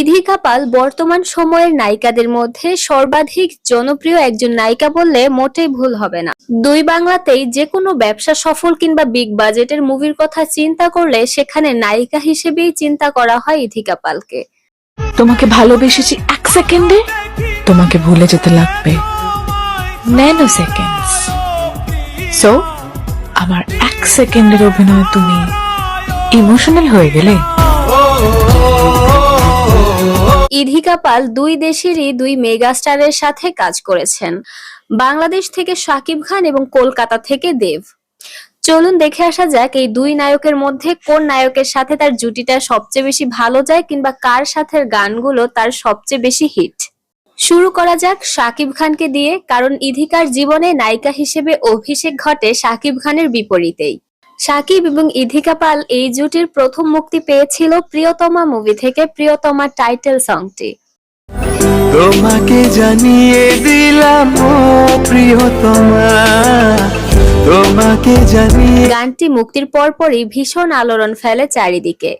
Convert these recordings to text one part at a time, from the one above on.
ইধিকা পাল বর্তমান সময়ের নায়িকাদের মধ্যে সর্বাধিক জনপ্রিয় একজন নায়িকা বললে মোটেই ভুল হবে না। দুই বাংলাতেই যে কোনো ব্যবসা সফল কিংবা বিগ বাজেটের মুভির কথা চিন্তা করলে সেখানে নায়িকা হিসেবেই চিন্তা করা হয় ইধিকা পালকে। তোমাকে ভালোবেসেছি এক সেকেন্ডে? তোমাকে ভুলে যেতে লাগবে ন্যানো সেকেন্ডস সো আমার এক সেকেন্ডের অভিনয় তুমি ইমোশনাল হয়ে গেলে? ইধিকা পাল দুই দেশেরই দুই মেগাস্টারের সাথে কাজ করেছেন। বাংলাদেশ থেকে শাকিব খান এবং কলকাতা থেকে দেব। চলুন দেখে আসা যাক এই দুই নায়কের মধ্যে কোন নায়কের সাথে তার জুটিটা সবচেয়ে বেশি ভালো যায় কিংবা কার সাথে গানগুলো তার সবচেয়ে বেশি হিট। শুরু করা যাক শাকিব খানকে দিয়ে, কারণ ইধিকার জীবনে নায়িকা হিসেবে অভিষেক ঘটে শাকিব খানের বিপরীতেই। সাকিব এবং ইধিকা পাল এই জুটির প্রথম মুক্তি পেয়েছিল প্রিয়তমা মুভি থেকে প্রিয়তমা টাইটেল সংটি। তোমাকে জানিয়ে দিলাম প্রিয়তমা। তোমাকে জানিয়ে গানটি মুক্তির পরপরই ভীষণ আলোড়ন ফেলে চারিদিকে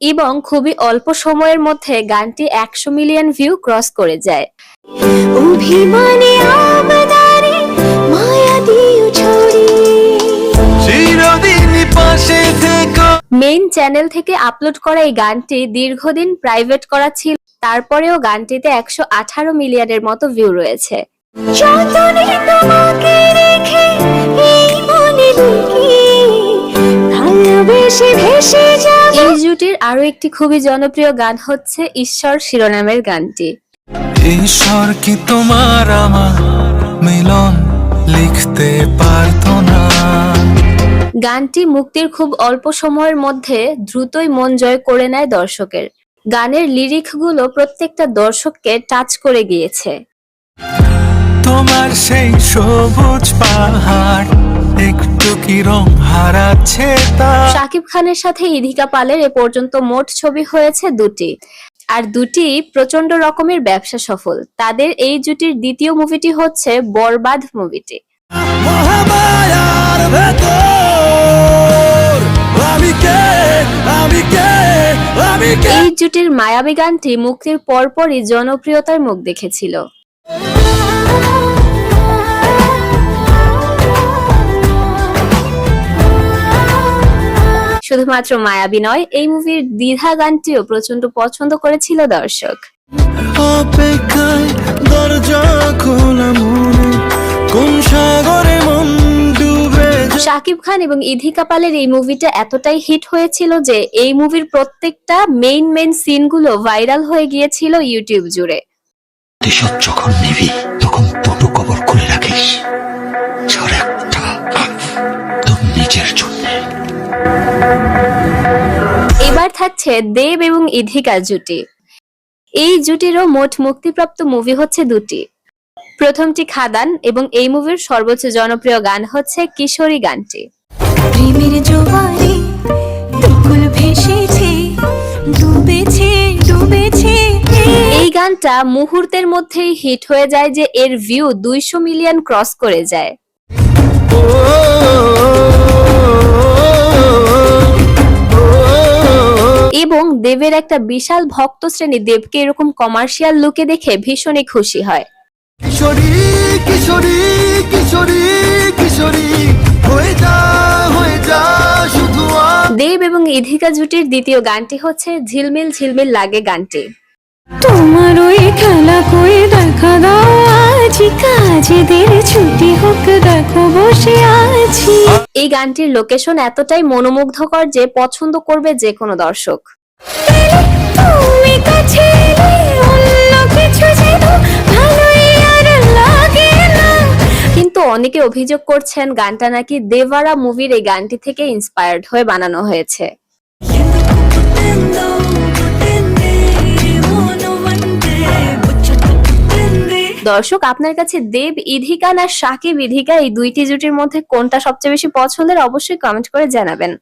এবং খুবই অল্প সময়ের মধ্যে গানটি একশো মিলিয়ন ভিউ ক্রস করে যায়। অভিমানে মেইন চ্যানেল থেকে আপলোড করা এই গানটি দীর্ঘদিন প্রাইভেট করা ছিল। তারপরেও গানটিতে একশো আঠারো মিলিয়নের মতো ভিউ রয়েছে। এই জুটির আরও একটি খুবই জনপ্রিয় গান হচ্ছে ঈশ্বর শিরোনামের গানটি। ঈশ্বর কি তোমার আমার মিলন? লিখতে পারতো না। গানটি মুক্তির খুব অল্প সময়ের মধ্যে দ্রুতই মন জয় করে নেয় দর্শকের। গানের লিরিকগুলো প্রত্যেকটা দর্শককে টাচ করে গিয়েছে। তোমার সেই সবুজ পাহাড় একটু কি রং হারাচ্ছে তা? শাকিব খানের সাথে ইধিকা পালের এ পর্যন্ত মোট ছবি হয়েছে দুটি। আর দুটি প্রচণ্ড রকমের ব্যবসা সফল। তাদের এই জুটির দ্বিতীয় মুভিটি হচ্ছে বরবাদ মুভিটি জুটির মায়াবী গানটি মুক্তির পরপরই জনপ্রিয়তার মুখ দেখেছিল। শুধুমাত্র মায়াবী নয়, এই মুভির দ্বিধা গানটিও প্রচণ্ড পছন্দ করেছিল দর্শক। অপেক্ষায় দরজা খোলা মনে শাকিব খান এবং ইধিকা পালের এই মুভিটা এতটাই হিট হয়েছিল যে এই মুভির প্রত্যেকটা মেইন মেইন সিনগুলো ভাইরাল হয়ে গিয়েছিল ইউটিউব জুড়ে। যখন নিবি তখন পটু কবর করে রাখিস। ঝড় একটা তোর নিজের জন্য। এবার থাকছে দেব এবং ইধিকা জুটি। এই জুটিরও মোট মুক্তিপ্রাপ্ত মুভি হচ্ছে দুটি। প্রথমটি খাদান এবং এই মুভির সর্বোচ্চ জনপ্রিয় গান হচ্ছে কিশোরী গানটি। প্রেমের জোয়ারে দুকুল ভেসেছে ডুবেছে ডুবেছে। এই গানটা মুহূর্তের মধ্যেই হিট হয়ে যায় যে এর ভিউ দুইশো মিলিয়ন ক্রস করে যায়। এবং দেবের একটা বিশাল ভক্ত শ্রেণি দেবকে এরকম কমার্শিয়াল লুকে দেখে ভীষণই খুশি হয়। কিশোরী কিশোরী কিশোরী কিশোরী হয়ে যা হয়ে যা শুধু দেব এবং ইধিকা জুটির দ্বিতীয় গানটি হচ্ছে ঝিলমিল ঝিলমিল লাগে গানটি। তোমার ওই খেলা করে দেখা দাও আজ কাজেদের ছুটি হোক দেখো বসে আছি। এই গানটির লোকেশন এতটাই মনোমুগ্ধকর যে পছন্দ করবে যে কোনো দর্শক। তুমি কাছে অন্য কিছু যেন ভালোই কিন্তু অনেকে অভিযোগ করছেন গানটা নাকি দেভারা মুভির এই গানটি থেকে ইন্সপায়ার্ড হয়ে বানানো হয়েছে। দর্শক, আপনার কাছে দেব ইধিকা না সাকিব ইধিকা এই দুইটি জুটির মধ্যে কোনটা সবচেয়ে বেশি পছন্দের অবশ্যই কমেন্ট করে জানাবেন।